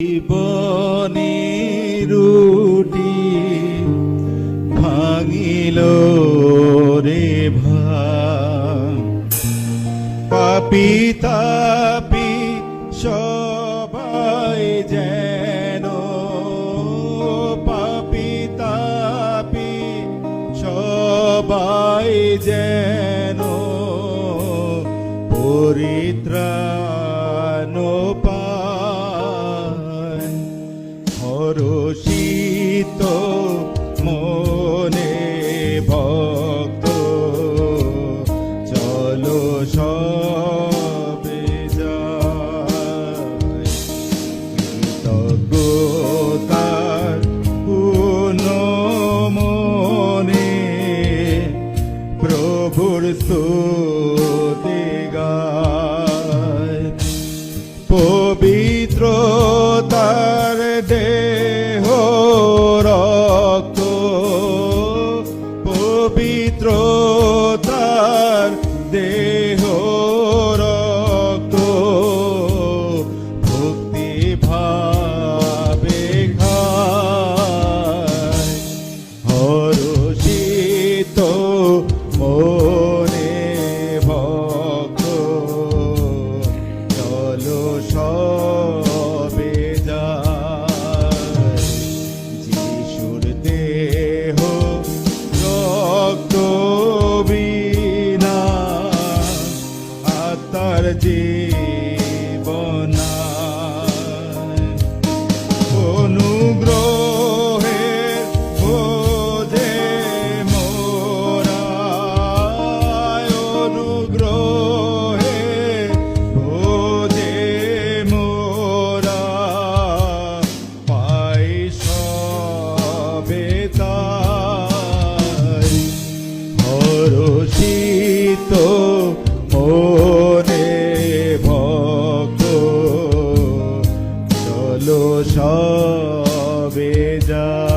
জীবনী রুটি ভাঙিল রে পাপি তাপি সবাই যেন পাপি তাপি সবাই যেন পরিত্রাণ পায় হরষিত মনে। পবিত্র তার দেহ রক্ত ভক্তি ভাবে খায় মনে ভক্ত চলো সবে de সবে যা